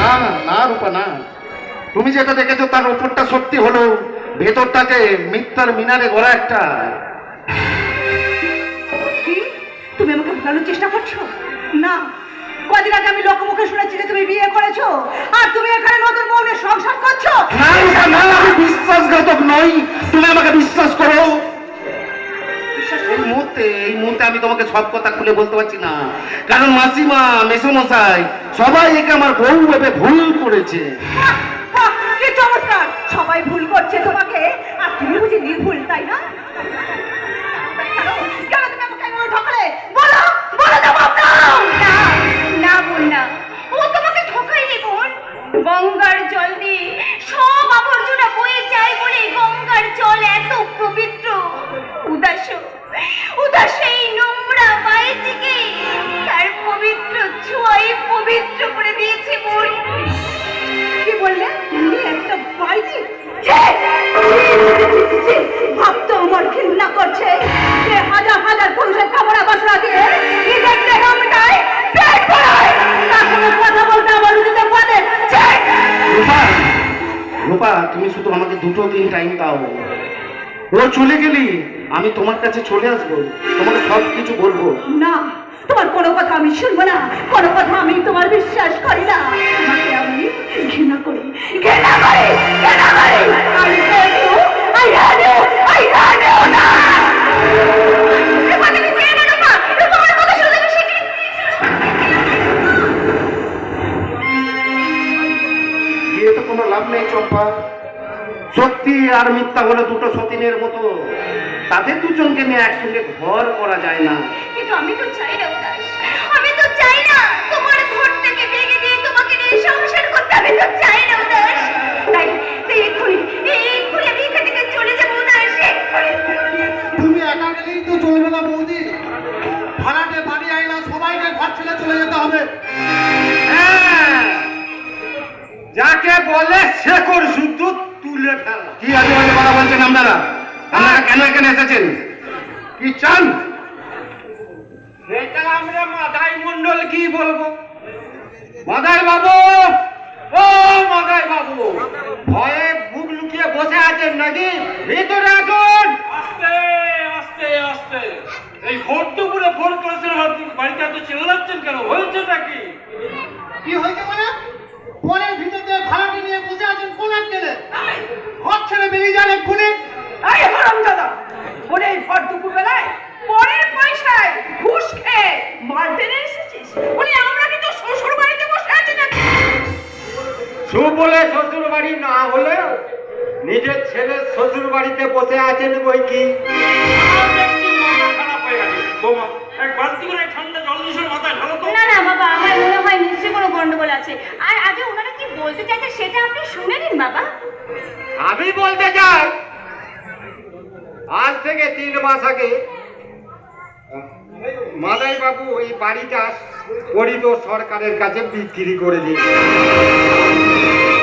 না না না রূপা না। তুমি যেটা দেখেছ তার উপরটা সত্যি হলো ভেতরটাকে মিথ্যার মিনারে গড়া একটা। তুমি আমাকে ভোলানোর চেষ্টা করছ? না কদিন আগে আমি লোকমুখে শুনেছি যে তুমি বিয়ে করেছ আর তুমি এখানে নতুন বউনের সংসার করছ। না না আমি বিশ্বাসঘাতক নই। আমি তোমাকে সব কথা খুলে বলতে পারছি না। কারণ মাসিমা, মেসমশাই, সবাই একে আমার বউ ভেবে ভুল করেছে। সবাই ভুল করছে তোমাকে, আর তুমি বুঝি নির্ভুল, তাই না? গঙ্গার জল সব আবর্জনা বয়ে যায় বলে গঙ্গার জল এত পবিত্র। ভাবতো আমার ঘৃণা করছে। সে হাজার হাজার পুরুষের কামনা বাসনা দিয়ে নিজের দেহ পেট ভরায়। তার সঙ্গে কথা বলতে আমার রুচিতে পারে রূপা রূপা তুমি শুধু আমাকে দুটো দিন টাইম দাও। ও চলে গেলি আমি তোমার কাছে চলে আসব। তোমাকে সব কিছু বলব। না তোমার কোনো কথা আমি শুনব না। কোনো কথা আমি তোমার বিশ্বাস করি না। তোমাকে আমি ঘৃণা করি। ঘৃণা করি! লাভ নেই সত্যি আর মিথ্যা হলো দুটো সতীনের মতো। তাদের দুজনকে নিয়ে একসঙ্গে ঘর করা যায় না। কিন্তু আমি তো চাই না আমি তো চাই না বলে শেকড় শুদ্ধ তুলে ফেলা। কি আজে বাজে কথা বলছেন আপনারা? আপনারা কেন এখানে এসেছেন? কি চান? সেটা আমরা মাদাই মন্ডল কি বলব? মাদাই বাবু! ও মাদাই বাবু! ভয়ে বুক লুকিয়ে বসে আছেন নাকি? ভিতরে আসুন আস্তে আস্তে আস্তে। এই ভোট দুপুরে ফোন করেছিলেন আপনি বাড়িতে এত চিল্লাচ্ছেন কেন? হয়েছে নাকি কি হয়েছে মানে ফোনের ভিতরে ভাড়াটে নিয়ে বসে আছেন কোন আটকেলে ঘর ছেড়ে বেরিয়ে যান এক্ষুনি এই হারাম দাদা ওরে এই ভর দুপুর বেলায় পরের পয়সায় ঘুষ খেয়ে মাল টেনে এসেছিস? উনি আমরা কিন্তু শ্বশুর বাড়িতে বসে আছি নাকি? শু বলে শ্বশুর বাড়ি না হলে নিজের ছেলের শ্বশুর বাড়িতে বসে আছেন বই কি? এক বালতি করে ঠান্ডা জল মাথায় ঢালো তো। না না বাবা আমার মনে হয় নিশ্চয়ই কোনো গন্ডগোল আছে। আর আগে ওনারা কি বলতে চাইছে সেটা আপনি শুনে নিন বাবা। আমি বলতে চাই আজ থেকে তিন মাস আগে মাদাই বাবু এই বাড়িটা পরিত সরকারের কাছে বিক্রি করে দিয়েছে।